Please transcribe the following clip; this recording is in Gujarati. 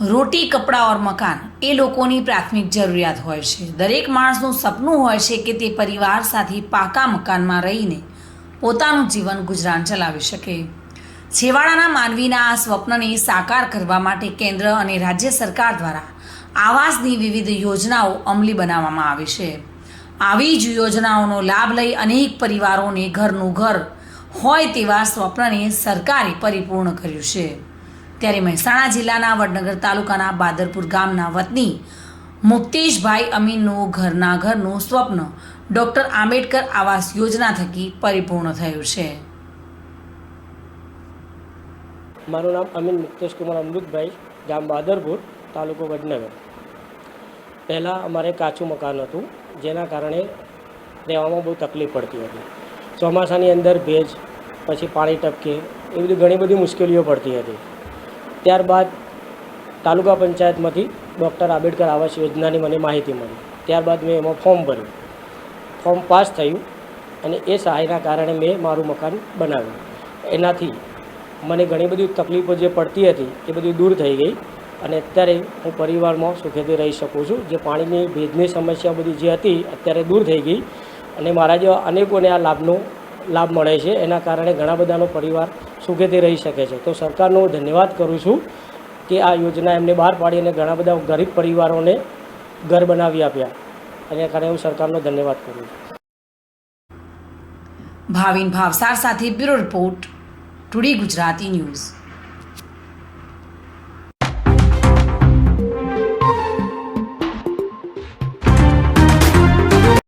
રોટી, કપડાં ઓર મકાન, એ લોકોની પ્રાથમિક જરૂરિયાત હોય છે. દરેક માણસનું સપનું હોય છે કે તે પરિવાર સાથે પાકા મકાનમાં રહીને પોતાનું જીવન ગુજરાન ચલાવી શકે. છેવાડાના માનવીના આ સ્વપ્નને સાકાર કરવા માટે કેન્દ્ર અને રાજ્ય સરકાર દ્વારા આવાસની વિવિધ યોજનાઓ અમલી બનાવવામાં આવી છે. આવી જ યોજનાઓનો લાભ લઈ અનેક પરિવારોને ઘરનું ઘર હોય તેવા સ્વપ્નને સરકારે પરિપૂર્ણ કર્યું છે. ત્યારે મહેસાણા જિલ્લાના વડનગર તાલુકાના બાદરપુર ગામના વતની મુક્તેશભાઈ અમીનનું ઘરના ઘરનું સ્વપ્ન ડૉક્ટર આંબેડકર આવાસ યોજના થકી પરિપૂર્ણ થયું છે. મારું નામ અમીન મુક્તેશ કુમાર અમૃતભાઈ, ગામ બાદરપુર, તાલુકો વડનગર. પહેલાં અમારે કાચું મકાન હતું, જેના કારણે રહેવામાં બહુ તકલીફ પડતી હતી. ચોમાસાની અંદર ભેજ, પછી પાણી ટપકે, એ બધી ઘણી બધી મુશ્કેલીઓ પડતી હતી. ત્યારબાદ તાલુકા પંચાયતમાંથી ડૉક્ટર આંબેડકર આવાસ યોજનાની મને માહિતી મળી. ત્યારબાદ મેં એમાં ફોર્મ ભર્યું. ફોર્મ પાસ થયું અને એ સહાયના કારણે મેં મારું મકાન બનાવ્યું. એનાથી મને ઘણી બધી તકલીફો જે પડતી હતી એ બધી દૂર થઈ ગઈ અને અત્યારે હું પરિવારમાં સુખેથી રહી શકું છું. જે પાણીની ભેજની સમસ્યા બધી જે હતી અત્યારે દૂર થઈ ગઈ અને મારા જેવા અનેકોને આ લાભનો લાભ મળે છે. એના કારણે ઘણા બધાનો પરિવાર સુખેથી રહી શકે છે. તો સરકારનો ધન્યવાદ કરું છું કે આ યોજના એમને બહાર પાડી અને ઘણા બધા ગરીબ પરિવારોને ઘર બનાવી આપ્યા. એના કારણે હું સરકારનો ધન્યવાદ કરું છું. ભાવિન ભાવસાર સાથે bureau report today Gujarati news.